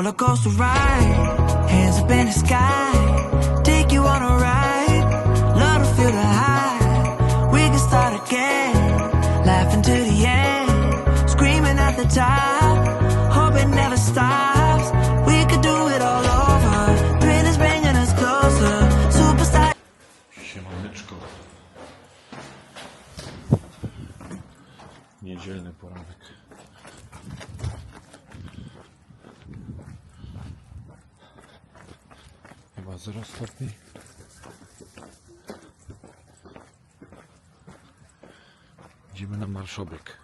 roller coaster ride. Hands up in the sky, take you on a ride. Love to feel the high. We can start again, laughing to the end, screaming at the top. Hope it never stops. Zero stopni. Idziemy na marszobieg.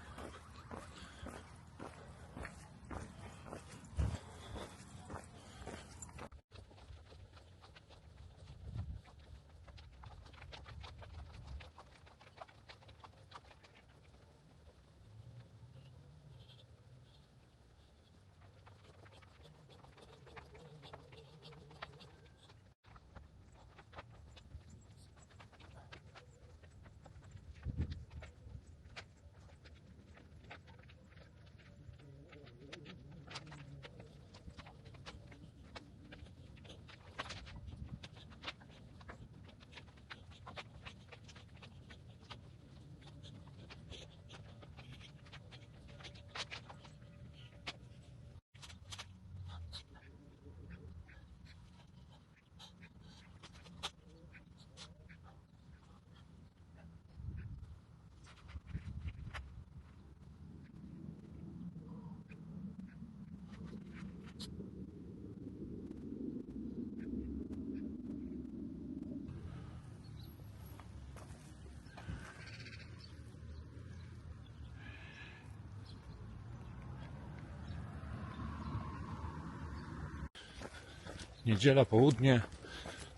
Niedziela, południe,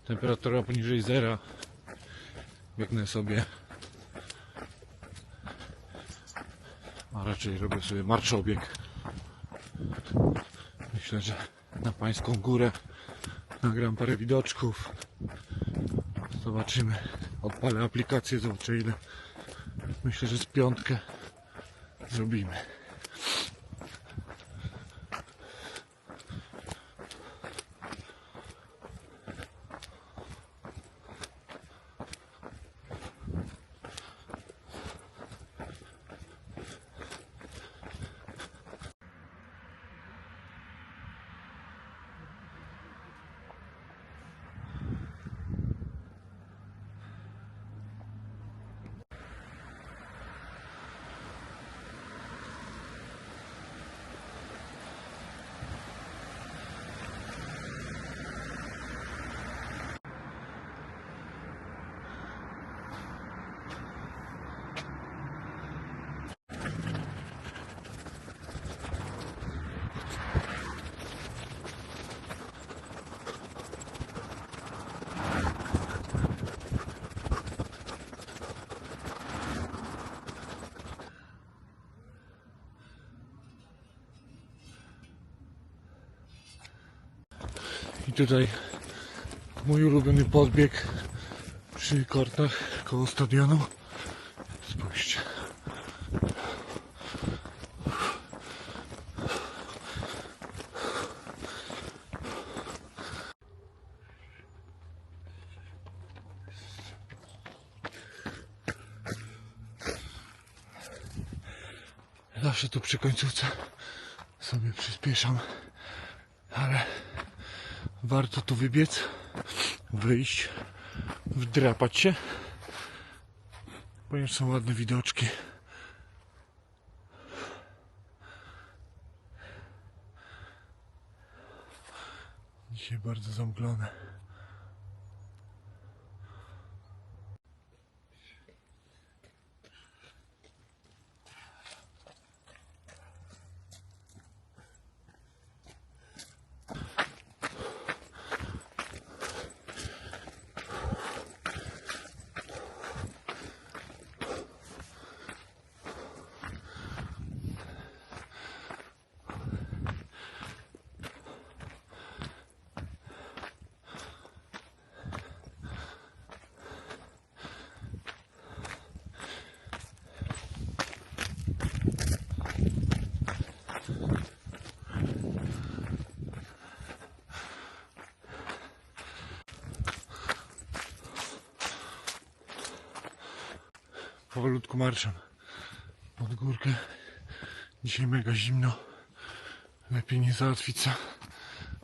temperatura poniżej zera. Biegnę sobie, a raczej robię sobie marszobieg. Myślę, że na Pańską Górę nagram parę widoczków. Zobaczymy. Odpalę aplikację, zobaczę ile. Myślę, że z piątkę zrobimy. Tutaj mój ulubiony podbieg przy kortach koło stadionu. Spójrzcie. Zawsze tu przy końcówce sobie przyspieszam, ale warto tu wybiec, wyjść, wdrapać się, ponieważ są ładne widoczki. Dzisiaj bardzo zamglone. Powolutku marszem pod górkę. Dzisiaj mega zimno. Lepiej nie załatwić za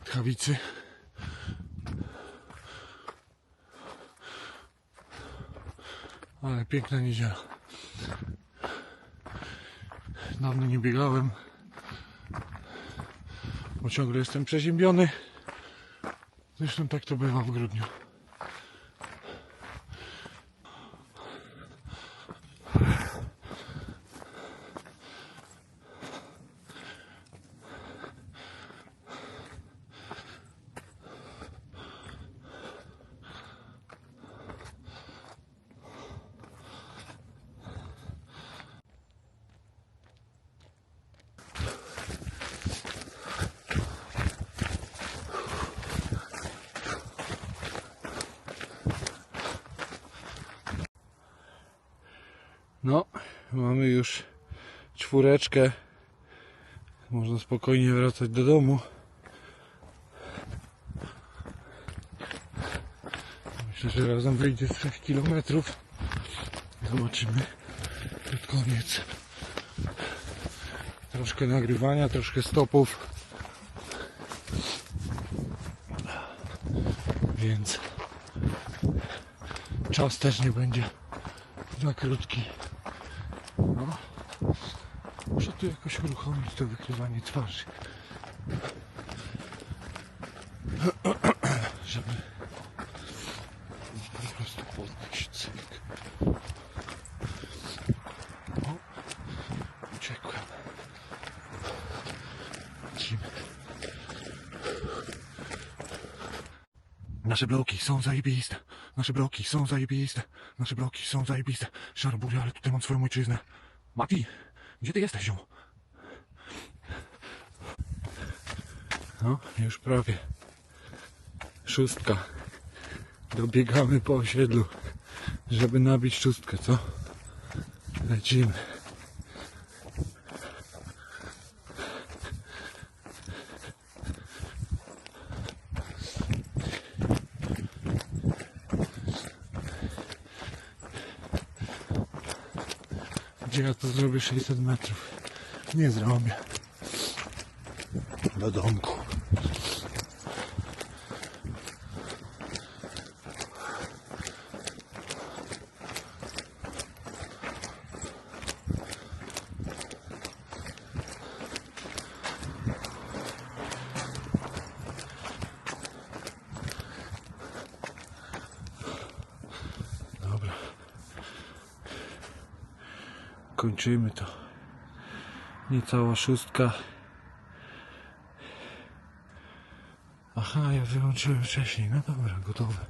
tchawicy. Ale piękna niedziela. Dawno nie biegałem. Bo ciągle jestem przeziębiony. Zresztą tak to bywa w grudniu. No, mamy już czwóreczkę. Można spokojnie wracać do domu. Myślę, że razem wyjdzie z 3 km. Zobaczymy pod koniec. Troszkę nagrywania, troszkę stopów. Więc czas też nie będzie za krótki. No. Muszę tu jakoś uruchomić to wykrywanie twarzy. Żeby po prostu podnieść cyk. O, uciekłem. Lecimy. Nasze bloki są zajebiste. Nasze bloki są zajebiste. Nasze bloki są zajebiste. Szarbuję, ale tutaj mam swoją ojczyznę. Mati, gdzie ty jesteś, ziom? No, już prawie. Szóstka. Dobiegamy po osiedlu, żeby nabić szóstkę, co? Lecimy. Gdzie ja to zrobię 600 metrów? Nie zrobię. Do domku. Kończymy to. Niecała szóstka. Aha, ja wyłączyłem wcześniej. No dobra, gotowe.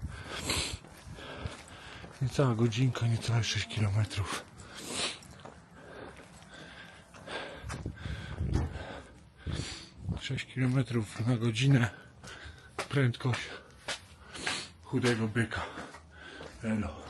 Niecała godzinka, niecałe 6 kilometrów. Sześć kilometrów na godzinę. Prędkość chudego byka. Elo.